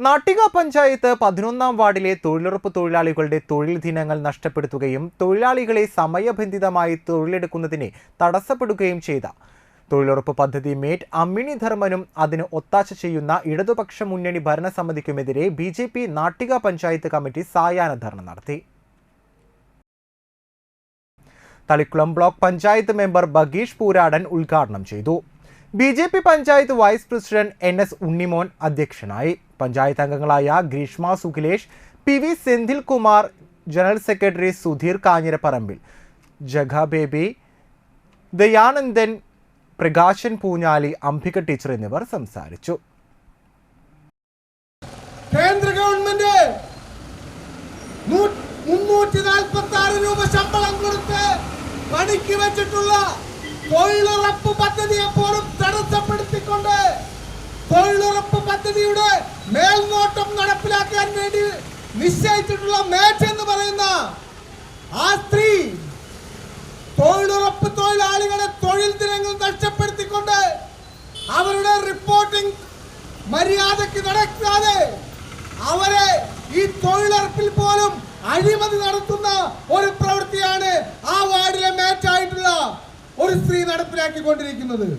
നാട്ടിക പഞ്ചായത്ത് പതിനൊന്നാം വാർഡിലെ തൊഴിലുറപ്പ് തൊഴിലാളികളുടെ തൊഴിൽ ദിനങ്ങൾ നഷ്ടപ്പെടുത്തുകയും തൊഴിലാളികളെ സമയബന്ധിതമായി തൊഴിലെടുക്കുന്നതിനെ തടസ്സപ്പെടുകയും ചെയ്ത. തൊഴിലുറപ്പ് പദ്ധതി മേറ്റ് അമ്മിണി ധർമ്മനും അതിന് ഒത്താശ ചെയ്യുന്ന ഇടതുപക്ഷ മുന്നണി ഭരണസമിതിക്കുമെതിരെ B J P Nattika panchayat committee സായാഹ്ന ധർണ നടത്തി. തളിക്കുളം ബ്ലോക്ക് പഞ്ചായത്ത് മെമ്പർ ബഗീഷ് പൂരാടൻ ഉദ്ഘാടനം ചെയ്തു. B J P panchayat vice president N S Unnimon അധ്യക്ഷനായി. പഞ്ചായത്ത് അംഗങ്ങളായ Greeshma Sukhilesh P V Senthil Kumar general secretary Sudheer Kanjirapparambil Jaga Baby Dayanandan Prakashan Poonjali Ambika teacher എന്നിവർ സംസാരിച്ചു. കേന്ദ്ര ഗവൺമെന്റ് മുന്നൂറ്റി നാൽപ്പത്തി ആറ് രൂപ ശമ്പളം കൊടുത്ത് പണിക്ക് വെച്ചിട്ടുള്ള തൊഴിലുറപ്പ് പദ്ധതിയെ പോലും തടസ്സപ്പെടുത്തിക്കൊണ്ട് തൊഴിലുറപ്പ് പദ്ധതിയുടെ മേൽനോട്ടം നടപ്പിലാക്കാൻ വേണ്ടി നിശ്ചയിച്ചിട്ടുള്ള മേച്ച് എന്ന് പറയുന്ന ആ സ്ത്രീ തൊഴിലുറപ്പ് തൊഴിലാളികളെ തൊഴിൽ ദിനങ്ങൾ നഷ്ടപ്പെടുത്തിക്കൊണ്ട് അവരുടെ റിപ്പോർട്ടിംഗ് മര്യാദയ്ക്ക് നടക്കാതെ അവരെ ഈ തൊഴിലുറപ്പിൽ പോലും അഴിമതി നടത്തുന്ന ഒരു പ്രവൃത്തിയാണ് സ്ത്രീ നടപ്പിലാക്കിക്കൊണ്ടിരിക്കുന്നത്.